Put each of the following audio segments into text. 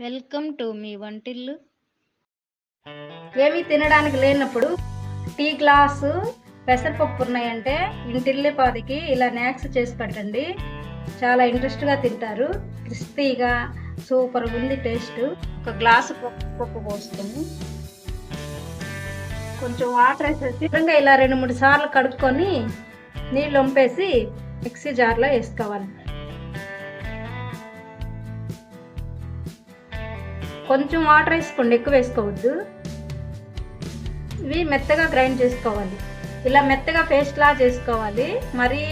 Welcome to me వంటిల్లు. ఏమీ తినడానికి లేనప్పుడు టీ గ్లాసు పెసరపప్పు ఉన్నాయంటే ఇంటిల్లిపాదికి ఇలా స్నాక్స్ చేసి పెట్టండి. చాలా ఇంట్రెస్ట్గా తింటారు. క్రిస్పీగా సూపర్గా ఉంది టేస్ట్. ఒక గ్లాసు పప్పు పప్పు కొంచెం వాటర్ వేసేసి ఇలా రెండు మూడు సార్లు కడుక్కొని నీళ్ళు వంపేసి మిక్సీ జార్లో వేసుకోవాలి. కొంచెం వాటర్ వేసుకోండి ఎక్కువ వేసుకోవద్దు. ఇవి మెత్తగా గ్రైండ్ చేసుకోవాలి. ఇలా మెత్తగా పేస్ట్లా చేసుకోవాలి. మరీ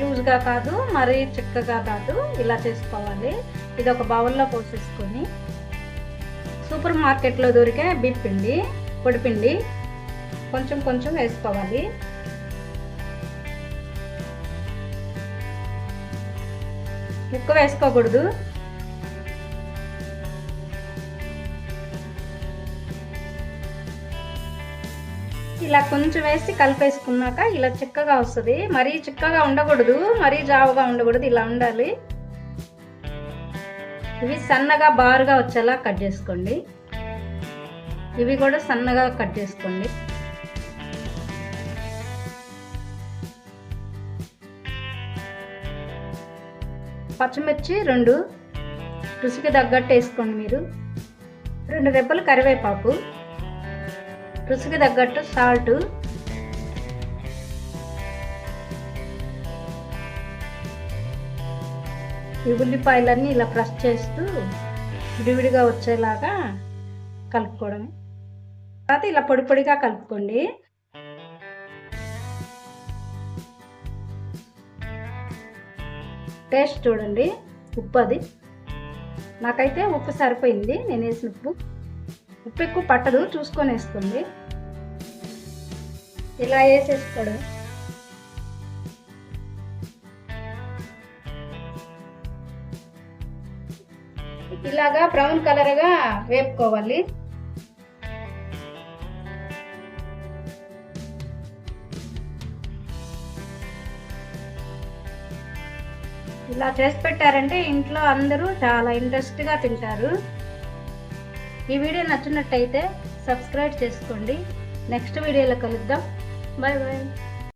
లూజ్గా కాదు మరీ చిక్కగా కాదు ఇలా చేసుకోవాలి. ఇది ఒక బౌల్లో పోసేసుకొని. సూపర్ మార్కెట్లో దొరికే బిప్ పిండి పొడిపిండి కొంచెం కొంచెం వేసుకోవాలి. ఎక్కువ వేసుకోకూడదు. ఇలా కొంచెం వేసి కలిపేసుకున్నాక ఇలా చిక్కగా వస్తుంది. మరీ చిక్కగా ఉండకూడదు మరీ జావుగా ఉండకూడదు ఇలా ఉండాలి. ఇవి సన్నగా బారుగా వచ్చేలా కట్ చేసుకోండి. ఇవి కూడా సన్నగా కట్ చేసుకోండి. పచ్చిమిర్చి రెండు రుచికి తగ్గట్టు వేసుకోండి మీరు. రెండు రెబ్బలు కరివేపాకు. రుచికి తగ్గట్టు సాల్ట్ ఈ ఉల్లిపాయలన్నీ ఇలా ప్రెస్ చేస్తూ విడివిడిగా వచ్చేలాగా కలుపుకోవడం తర్వాత ఇలా పొడి పొడిగా కలుపుకోండి. టేస్ట్ చూడండి. ఉప్పు అది. నాకైతే ఉప్పు సరిపోయింది. నేను వేసిన ఉప్పు. ఉప్పు ఎక్కువ పట్టదు చూసుకొని వేసుకోండి ఇలా వేసేసుకోవడం. ఇలాగా బ్రౌన్ కలర్గా వేపుకోవాలి. ఇలా చేసి పెట్టారంటే ఇంట్లో అందరూ చాలా ఇంట్రెస్ట్గా తింటారు. ఈ వీడియో నచ్చినట్టయితే సబ్స్క్రైబ్ చేసుకోండి. నెక్స్ట్ వీడియోలో కలుద్దాం. Bye bye